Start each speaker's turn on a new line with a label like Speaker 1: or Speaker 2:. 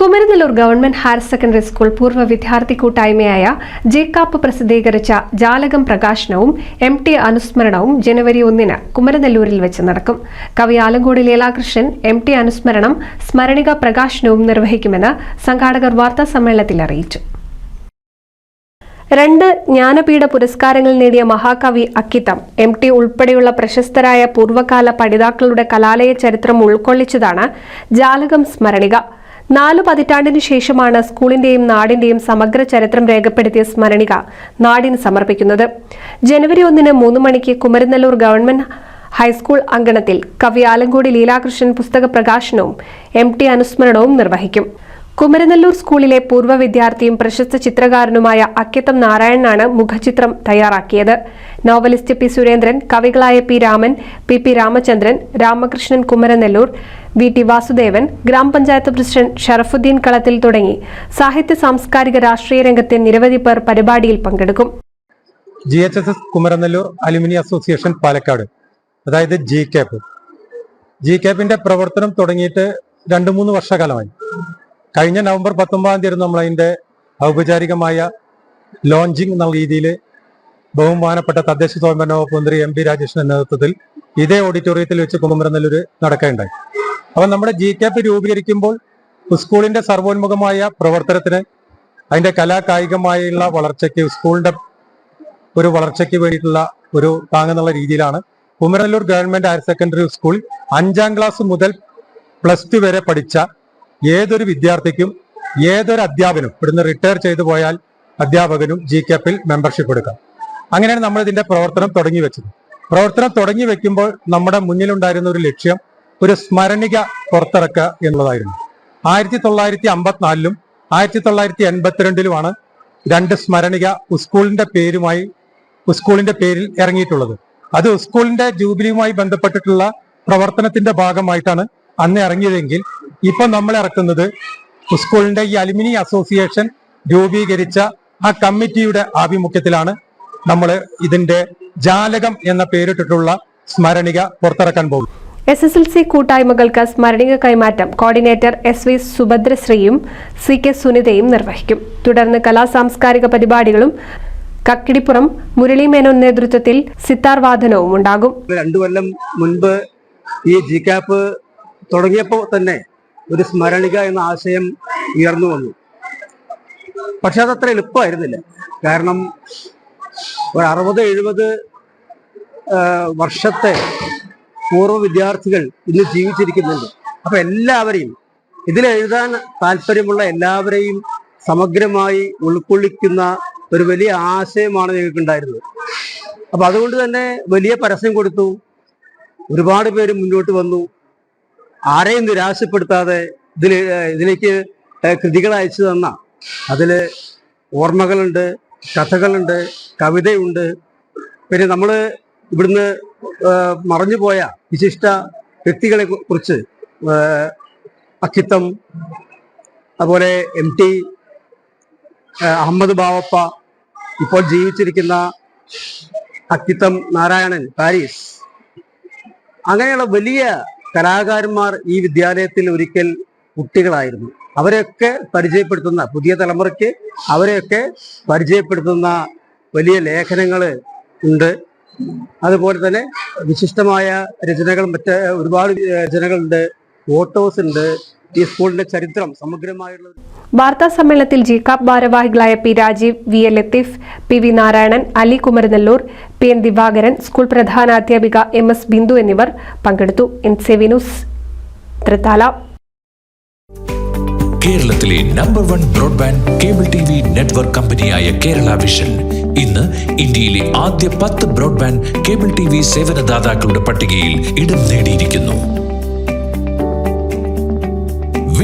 Speaker 1: Kumaranellur government higher secondary school പൂർവ വിദ്യാർത്ഥി കൂട്ടായ്മയായ ജേക്കാപ്പ് പ്രസിദ്ധീകരിച്ച ജാലകം പ്രകാശനവും എം ടി അനുസ്മരണവും ജനുവരി ഒന്നിന് കുമരനെല്ലൂരിൽ വെച്ച് നടക്കും. കവി ആലങ്കോട് ലീലാകൃഷ്ണൻ എം ടി അനുസ്മരണം സ്മരണിക പ്രകാശനവും നിർവഹിക്കുമെന്ന് സംഘാടകർ വാർത്താ സമ്മേളനത്തിൽ അറിയിച്ചു. രണ്ട് ജ്ഞാനപീഠ പുരസ്കാരങ്ങൾ നേടിയ മഹാകവി അക്കിത്തം എം ടി ഉൾപ്പെടെയുള്ള പ്രശസ്തരായ പൂർവകാല പഠിതാക്കളുടെ കലാലയ ചരിത്രം ഉൾക്കൊള്ളിച്ചതാണ് ജാലകം സ്മരണിക. നാലു പതിറ്റാണ്ടിനു ശേഷമാണ് സ്കൂളിന്റെയും നാടിന്റെയും സമഗ്ര ചരിത്രം രേഖപ്പെടുത്തിയ സ്മരണിക നാടിന് സമർപ്പിക്കുന്നത്. ജനുവരി ഒന്നിന് മൂന്ന് മണിക്ക് കുമരനല്ലൂർ ഗവൺമെന്റ് ഹൈസ്കൂൾ അങ്കണത്തിൽ കവി ആലങ്കോടി ലീലാകൃഷ്ണൻ പുസ്തക പ്രകാശനവും എം ടി അനുസ്മരണവും നിർവഹിക്കും. കുമരനെല്ലൂർ സ്കൂളിലെ പൂർവ വിദ്യാർത്ഥിയും പ്രശസ്ത ചിത്രകാരനുമായ അക്കിത്തം നാരായണനാണ് മുഖചിത്രം തയ്യാറാക്കിയത്. Novelist P Surendran കവികളായ P Raman P P Ramachandran Ramakrishnan Kumaranellur V T Vasudevan ഗ്രാമപഞ്ചായത്ത് പ്രസിഡന്റ് ഷറഫുദ്ദീൻ കളത്തിൽ തുടങ്ങി. സാഹിത്യ സാംസ്കാരിക രാഷ്ട്രീയ രംഗത്തെ നിരവധി പേർ പരിപാടിയിൽ പങ്കെടുക്കും.
Speaker 2: G H S S Kumaranellur alumni association Palakkad അതായത് ജി ക്യാപ്പ്. ജി ക്യാപ്പിന്റെ പ്രവർത്തനം തുടങ്ങിയിട്ട് രണ്ട് മൂന്ന് വർഷകാലമായി. കഴിഞ്ഞ നവംബർ പത്തൊമ്പതാം തീയതി നമ്മൾ അതിന്റെ ഔപചാരികമായ ലോഞ്ചിങ് എന്ന രീതിയിൽ ബഹുമാനപ്പെട്ട തദ്ദേശ സ്വയംഭരണ വകുപ്പ് മന്ത്രി എം പി രാജേഷിന്റെ നേതൃത്വത്തിൽ ഇതേ ഓഡിറ്റോറിയത്തിൽ വെച്ച് കുമരനെല്ലൂര് നടക്കുകയുണ്ടായി അപ്പൊ നമ്മുടെ ജി ക്യാപ്പ് രൂപീകരിക്കുമ്പോൾ സ്കൂളിന്റെ സർവോന്മുഖമായ പ്രവർത്തനത്തിന് അതിന്റെ കലാകായികമായുള്ള വളർച്ചയ്ക്ക് സ്കൂളിന്റെ ഒരു വളർച്ചയ്ക്ക് വേണ്ടിയിട്ടുള്ള ഒരു താങ്ങെന്നുള്ള രീതിയിലാണ് Kumaranallur government higher secondary school അഞ്ചാം ക്ലാസ് മുതൽ പ്ലസ് ടു വരെ പഠിച്ച ഏതൊരു വിദ്യാർത്ഥിക്കും ഏതൊരു അധ്യാപനും ഇവിടുന്ന് റിട്ടയർ ചെയ്തു പോയാൽ അധ്യാപകനും ജി കെപ്പിൽ മെമ്പർഷിപ്പ് എടുക്കാം. അങ്ങനെയാണ് നമ്മൾ ഇതിന്റെ പ്രവർത്തനം തുടങ്ങി വെച്ചത്. പ്രവർത്തനം തുടങ്ങി വെക്കുമ്പോൾ നമ്മുടെ മുന്നിലുണ്ടായിരുന്ന ഒരു ലക്ഷ്യം ഒരു സ്മരണിക പുറത്തിറക്കുക എന്നുള്ളതായിരുന്നു. ആയിരത്തി തൊള്ളായിരത്തി അമ്പത്തിനാലിലും ആയിരത്തി തൊള്ളായിരത്തി എൺപത്തിരണ്ടിലുമാണ് രണ്ട് സ്മരണിക സ്കൂളിന്റെ പേരുമായി സ്കൂളിന്റെ പേരിൽ ഇറങ്ങിയിട്ടുള്ളത്. അത് സ്കൂളിന്റെ ജൂബിലിയുമായി ബന്ധപ്പെട്ടിട്ടുള്ള പ്രവർത്തനത്തിന്റെ ഭാഗമായിട്ടാണ് അന്ന് ഇറങ്ങിയതെങ്കിൽ ഇപ്പൊ നമ്മൾ ഇറക്കുന്നത് സ്കൂളിന്റെ ഈ അലുമിനി അസോസിയേഷൻ രൂപീകരിച്ച ആ കമ്മിറ്റിയുടെ ആഭിമുഖ്യത്തിലാണ് നമ്മൾ ഇതിന്റെ ജാലകം എന്ന പേരിട്ടിട്ടുള്ള സ്മരണിക പുറത്തിറക്കാൻ പോകും
Speaker 1: എസ് എസ് എൽ സി കൂട്ടായ്മകൾക്ക് സ്മരണിക കൈമാറ്റം കോർഡിനേറ്റർ എസ് വി സുഭദ്രശ്രീയും സി കെ സുനിതയും നിർവഹിക്കും. തുടർന്ന് കലാ സാംസ്കാരിക പരിപാടികളും കക്കിടിപ്പുറം മുരളി മേനോൻ നേതൃത്വത്തിൽ സിത്താർ വാദനവും ഉണ്ടാകും.
Speaker 3: രണ്ടു കൊല്ലം മുൻപ് ഈ ജി ക്യാപ്പ് തുടങ്ങിയപ്പോൾ തന്നെ ഒരു സ്മരണിക എന്ന ആശയം ഉയർന്നു വന്നു. പക്ഷെ അതത്ര എളുപ്പമായിരുന്നില്ല. കാരണം ഒരു അറുപത് എഴുപത് വർഷത്തെ പൂർവ വിദ്യാർത്ഥികൾ ഇന്ന് ജീവിച്ചിരിക്കുന്നുണ്ട്. അപ്പൊ എല്ലാവരെയും ഇതിലെഴുതാൻ താല്പര്യമുള്ള എല്ലാവരെയും സമഗ്രമായി ഉൾക്കൊള്ളിക്കുന്ന ഒരു വലിയ ആശയമാണ് ഞങ്ങൾക്കുണ്ടായിരുന്നത്. അപ്പൊ അതുകൊണ്ട് തന്നെ വലിയ പരസ്യം കൊടുത്തു. ഒരുപാട് പേര് മുന്നോട്ട് വന്നു. ആരെയും നിരാശപ്പെടുത്താതെ ഇതിൽ ഇതിലേക്ക് കൃതികൾ അയച്ചു തന്ന അതിൽ ഓർമ്മകളുണ്ട് കഥകളുണ്ട് കവിതയുണ്ട്. പിന്നെ നമ്മൾ ഇവിടുന്ന് മറഞ്ഞുപോയ വിശിഷ്ട വ്യക്തികളെ കുറിച്ച് അക്കിത്തം അതുപോലെ എം ടി അഹമ്മദ് ബാവപ്പ ഇപ്പോൾ ജീവിച്ചിരിക്കുന്ന അക്കിത്തം നാരായണൻ പാരീസ്. അങ്ങനെയുള്ള വലിയ കലാകാരന്മാർ ഈ വിദ്യാലയത്തിൽ ഒരിക്കൽ കുട്ടികളായിരുന്നു. അവരെയൊക്കെ പരിചയപ്പെടുത്തുന്ന പുതിയ തലമുറയ്ക്ക് അവരെയൊക്കെ പരിചയപ്പെടുത്തുന്ന വലിയ ലേഖനങ്ങൾ ഉണ്ട്. അതുപോലെ തന്നെ വിശിഷ്ടമായ രചനകൾ മറ്റ് ഒരുപാട് രചനകളുണ്ട്. ഫോട്ടോസ് ഉണ്ട്. ഈ സ്കൂളിന്റെ ചരിത്രം സമഗ്രമായുള്ള
Speaker 1: വാർത്താ സമ്മേളനത്തിൽ ജികാപ് ഭാരവാഹികളായ P Rajeev V A Latheef P V Narayanan Ali Kumaranellur P N Divakaran school പ്രധാനാധ്യാപിക M S Bindu എന്നിവർ പങ്കെടുത്തു. N seven news Thrithala.
Speaker 4: കേരളത്തിലെ number one broadband cable T V network കമ്പനിയായ കേരള വിഷൻ ഇന്ന് ഇന്ത്യയിലെ ആദ്യ പത്ത് ബ്രോഡ്ബാൻഡ് കേബിൾ ടി വി സേവനദാതാക്കളുടെ പട്ടികയിൽ ഇടം നേടിയിരിക്കുന്നു.